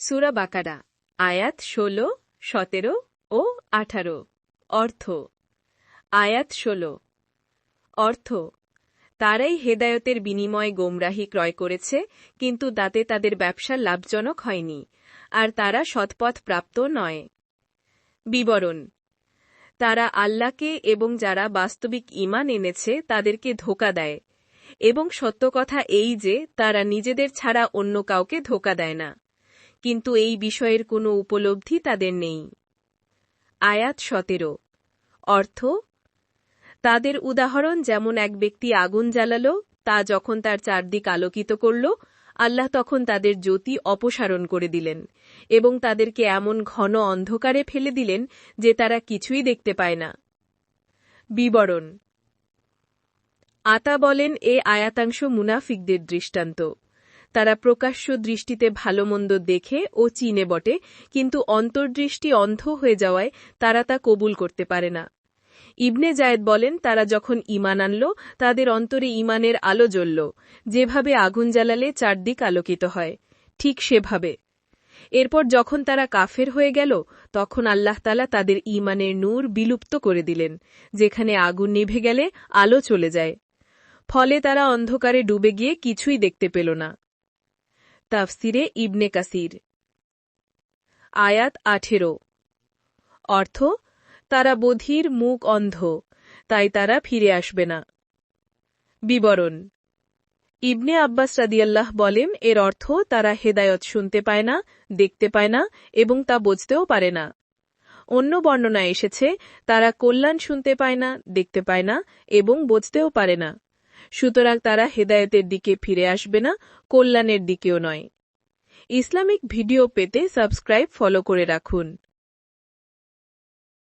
সুরা বাকারা, আয়াত ষোলো, সতেরো ও আঠারো। অর্থ, আয়াত ষোলো। অর্থ, তারাই হেদায়তের বিনিময়ে গোমরাহি ক্রয় করেছে, কিন্তু তাতে তাদের ব্যবসা লাভজনক হয়নি, আর তারা সৎপথ প্রাপ্ত নয়। বিবরণ, তারা আল্লাহকে এবং যারা বাস্তবিক ইমান এনেছে তাদেরকে ধোকা দেয়, এবং সত্য কথা এই যে তারা নিজেদের ছাড়া অন্য কাউকে ধোকা দেয় না। কিন্তু এই বিষয়ের কোনো উপলব্ধি তাদের নেই। আয়াত সতেরো। অর্থ, তাদের উদাহরণ যেমন এক ব্যক্তি আগুন জ্বালাল, তা যখন তার চারদিক আলোকিত করল, আল্লাহ তখন তাদের জ্যোতি অপসারণ করে দিলেন এবং তাদেরকে এমন ঘন অন্ধকারে ফেলে দিলেন যে তারা কিছুই দেখতে পায় না। বিবরণ, আতা বলেন, এ আয়াতাংশ মুনাফিকদের দৃষ্টান্ত। তারা প্রকাশ্য দৃষ্টিতে ভালো মন্দ দেখে ও চিনে বটে, কিন্তু অন্তর্দৃষ্টি অন্ধ হয়ে যাওয়ায় তারা তা কবুল করতে পারে না। ইবনে জায়েদ বলেন, তারা যখন ইমান আনল, তাদের অন্তরে ইমানের আলো জ্বলল, যেভাবে আগুন জ্বালালে চারদিক আলোকিত হয়, ঠিক সেভাবে। এরপর যখন তারা কাফের হয়ে গেল, তখন আল্লাহ তালা তাদের ইমানের নূর বিলুপ্ত করে দিলেন, যেখানে আগুন নিভে গেলে আলো চলে যায়। ফলে তারা অন্ধকারে ডুবে গিয়ে কিছুই দেখতে পেল না। তাফসিরে ইবনে কাসির। আয়াত আঠেরো। অর্থ, তারা বধির মুখ অন্ধ, তাই তারা ফিরে আসবে না। বিবরণ, ইবনে আব্বাস রাদিয়াল্লাহ বলেন, এর অর্থ, তারা হেদায়ত শুনতে পায় না, দেখতে পায় না, এবং তা বুঝতেও পারে না। অন্য বর্ণনা এসেছে, তারা কল্যাণ শুনতে পায় না, দেখতে পায় না, এবং বুঝতেও পারে না। সুতরাং তারা হেদায়তের দিকে ফিরে আসবে না, কল্যাণের দিকেও নয়। ইসলামিক ভিডিও পেতে সাবস্ক্রাইব, ফলো করে রাখুন।